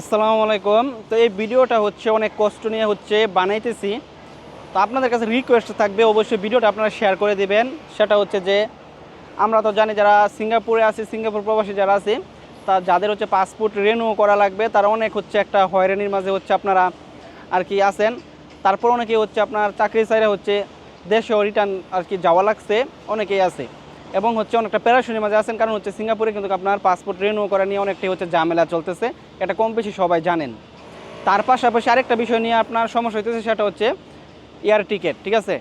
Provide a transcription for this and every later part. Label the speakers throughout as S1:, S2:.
S1: আসসালামু আলাইকুম। তো এই ভিডিওটা হচ্ছে অনেক কষ্ট নিয়ে হচ্ছে বানাইতেছি। তো আপনাদের কাছে রিকোয়েস্ট থাকবে, অবশ্যই ভিডিওটা আপনারা শেয়ার করে দিবেন। সেটা হচ্ছে যে, আমরা তো জানি যারা সিঙ্গাপুরে আছি, সিঙ্গাপুর প্রবাসী যারা আছে, তা যাদের হচ্ছে পাসপোর্ট রেনিউ করা লাগবে, তারা অনেক হচ্ছে একটা হয়রানির মাঝে হচ্ছে আপনারা আর কি আছেন। তারপর অনেকে হচ্ছে আপনার চাকরি চাইরা হচ্ছে দেশেও রিটার্ন আর কি যাওয়া লাগছে, অনেকেই আছে। এবং হচ্ছে অনেকটা প্যারাশনির মাঝে আছেন, কারণ হচ্ছে সিঙ্গাপুরে কিন্তু আপনার পাসপোর্ট রিনিউ করা নিয়ে অনেকটাই হচ্ছে ঝামেলা চলতেছে। এটা কম বেশি সবাই জানেন। তার পাশাপাশি আরেকটা বিষয় নিয়ে আপনার সমস্যা হইতেছে, সেটা হচ্ছে এয়ার টিকিট ঠিক আছে?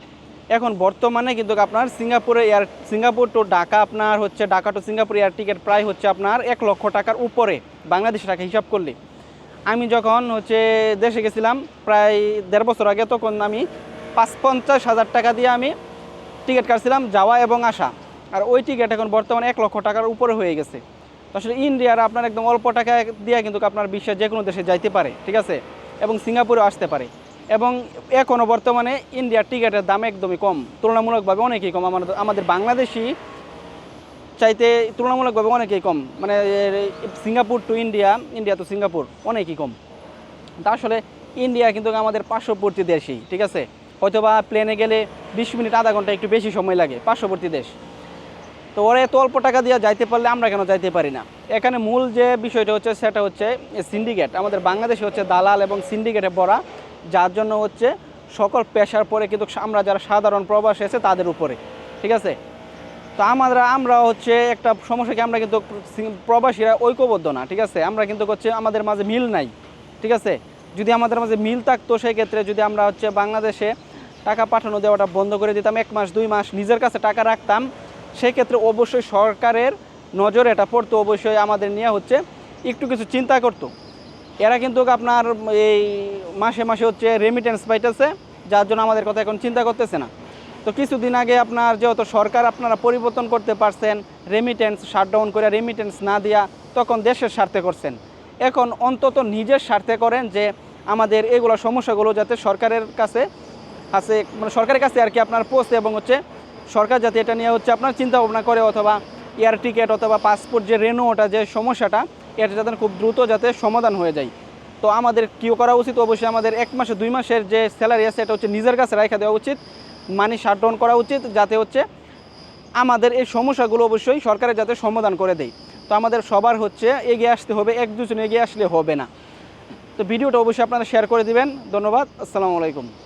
S1: এখন বর্তমানে কিন্তু আপনার সিঙ্গাপুরে এয়ার সিঙ্গাপুর টু ঢাকা আপনার হচ্ছে, Dhaka to Singapore air ticket প্রায় হচ্ছে আপনার এক লক্ষ টাকার উপরে বাংলাদেশ টাকা হিসাব করলে। আমি যখন হচ্ছে দেশে গেছিলাম প্রায় দেড় বছর আগে, তখন আমি পাঁচ পঞ্চাশ হাজার টাকা দিয়ে আমি টিকিট কাটছিলাম যাওয়া এবং আসা। আর ওই টিকিট এখন বর্তমানে এক লক্ষ টাকার উপরে হয়ে গেছে। আসলে ইন্ডিয়ার আপনার একদম অল্প টাকা দিয়ে কিন্তু আপনার বিশ্বের যে কোনো দেশে যাইতে পারে, ঠিক আছে? এবং সিঙ্গাপুরেও আসতে পারে। এবং এখনও বর্তমানে ইন্ডিয়ার টিকিটের দাম একদমই কম। তুলনামূলকভাবে অনেকই কম। আমাদের আমাদের বাংলাদেশি চাইতে তুলনামূলকভাবে অনেকই কম। মানে Singapore to India India to Singapore, অনেকই কম। তা আসলে ইন্ডিয়া কিন্তু আমাদের পার্শ্ববর্তী দেশই, ঠিক আছে? হয়তোবা প্লেনে গেলে বিশ মিনিট, আধা ঘণ্টা একটু বেশি সময় লাগে, পার্শ্ববর্তী দেশ। তো ওরা এত অল্প টাকা দিয়ে যাইতে পারলে আমরা কেন যাইতে পারি না? এখানে মূল যে বিষয়টা হচ্ছে, সেটা হচ্ছে সিন্ডিকেট আমাদের বাংলাদেশে হচ্ছে দালাল এবং সিন্ডিকেটে ভরা, যার জন্য হচ্ছে সকল পেশার পরে কিন্তু আমরা যারা সাধারণ প্রবাসী আছে, তাদের উপরে। ঠিক আছে? তো আমরা আমরা হচ্ছে একটা সমস্যা কি আমরা কিন্তু প্রবাসীরা ঐক্যবদ্ধ না, ঠিক আছে? আমরা কিন্তু হচ্ছে আমাদের মাঝে মিল নাই, ঠিক আছে? যদি আমাদের মাঝে মিল থাকতো সেই ক্ষেত্রে যদি আমরা হচ্ছে বাংলাদেশে টাকা পাঠানো দেওয়াটা বন্ধ করে দিতাম, এক মাস, দুই মাস নিজের কাছে টাকা রাখতাম সেই ক্ষেত্রে অবশ্যই সরকারের নজরে এটা পড়তো, অবশ্যই আমাদের নিয়ে হচ্ছে একটু কিছু চিন্তা করতো। এরা কিন্তু আপনার এই মাসে মাসে হচ্ছে রেমিটেন্স পাইতেছে, যার জন্য আমাদের কথা এখন চিন্তা করতেছে না। তো কিছুদিন আগে আপনার যেহেতু সরকার আপনারা পরিবর্তন করতে পারছেন রেমিটেন্স শাটডাউন করে রেমিটেন্স না দিয়া তখন দেশের স্বার্থে করছেন। এখন অন্তত নিজের স্বার্থে করেন যে আমাদের এগুলো সমস্যাগুলো যাতে সরকারের কাছে আছে মানে সরকারের কাছে আর কি আপনার পৌঁছে এবং হচ্ছে সরকার যাতে এটা নিয়ে হচ্ছে আপনার চিন্তা ভাবনা করে অথবা এয়ার টিকিট অথবা পাসপোর্ট যে রেনুটা যে সমস্যাটা, এটা যাতে খুব দ্রুত যাতে সমাধান হয়ে যায়। তো আমাদের কী করা উচিত, অবশ্যই আমাদের এক মাসে, দুই মাসের যে স্যালারি আছে, এটা হচ্ছে নিজের কাছে রেখে দেওয়া উচিত মানি শাটডাউন করা উচিত, যাতে হচ্ছে আমাদের এই সমস্যাগুলো অবশ্যই সরকারের যাতে সমাধান করে দেয়। তো আমাদের সবার হচ্ছে এগিয়ে আসতে হবে, এক দুজন এগিয়ে আসলে হবে না। তো ভিডিওটা অবশ্যই আপনারা শেয়ার করে দিবেন। ধন্যবাদ, আসসালামু আলাইকুম।